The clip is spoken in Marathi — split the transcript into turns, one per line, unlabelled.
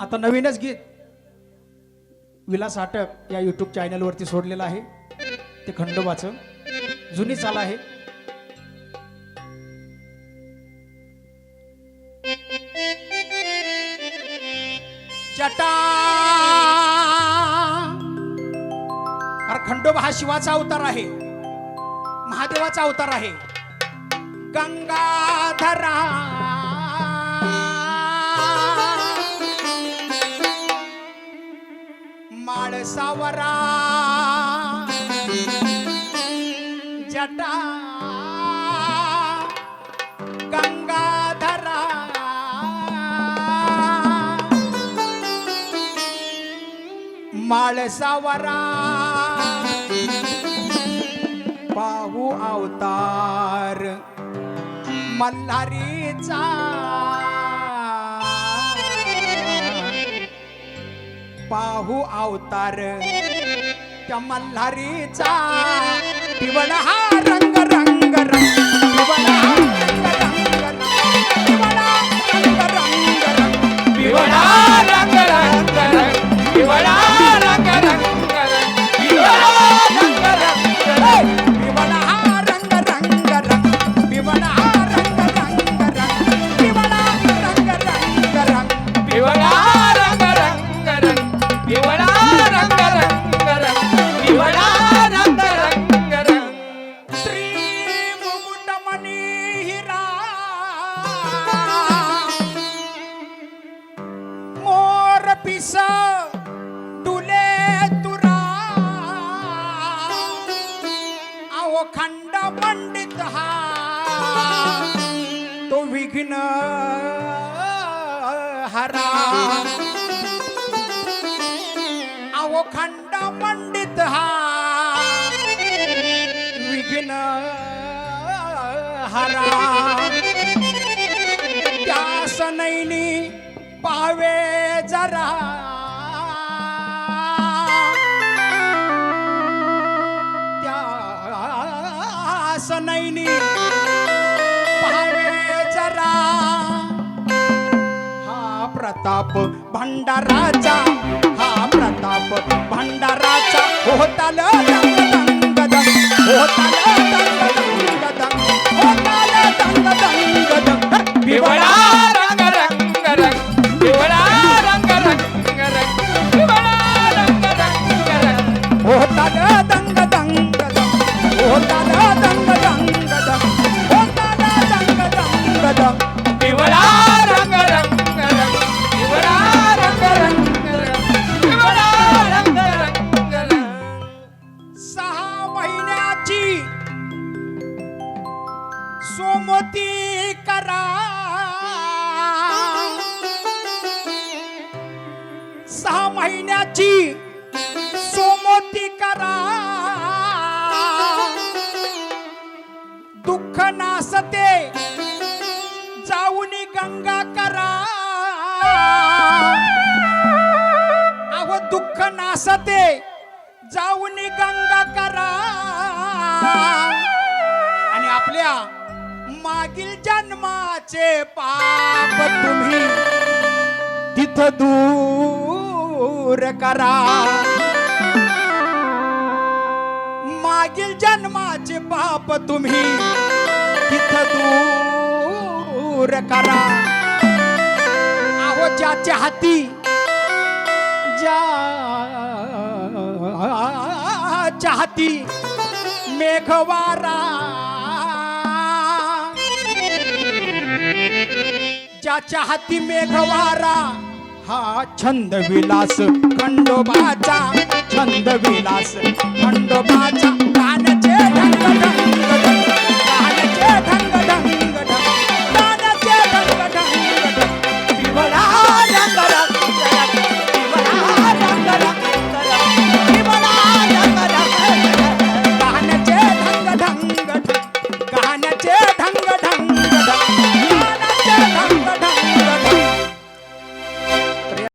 आता नवीनच गीत विलास आटक या युट्यूब चॅनलवरती सोडलेलं आहे. ते खंडोबाचं. जुनी चाल आहे. जटा! अरे खंडोबा हा शिवाचा अवतार आहे. महादेवाचा अवतार आहे. गंगा! सावरा। जटा। गंगाधरा। माळसावरा पाहू अवतार मल्हारीचा। पाहू अवतार. त्या मल्हारीचा पिवळा हा रंग रंग. रंग पिवळा विघ्न हरा। अहो खंड मंडित हा। विघ्न हरा। त्यास नैनी पावे जरा। त्यास नैनी प्रताप भंडाराचा मोती करा. सहा महिन्याची सोमोती करा. दुःख नासते जाऊनी गंगा करा. अव दुःख नासते जाऊनी गंगा करा. आणि आपल्या मागील जन्माचे पाप तुम्ही तिथ दूर करा. मागील जन्माचे पाप तुम्ही तिथ दूर करा. अहो ज्याच्या हाती ज्या हाती मेघवारा ज्याच्या हाती मेघवारा. हा छंद विलास खंडोबाचा छंद विलास खंडोबाचा. कानचे ढंग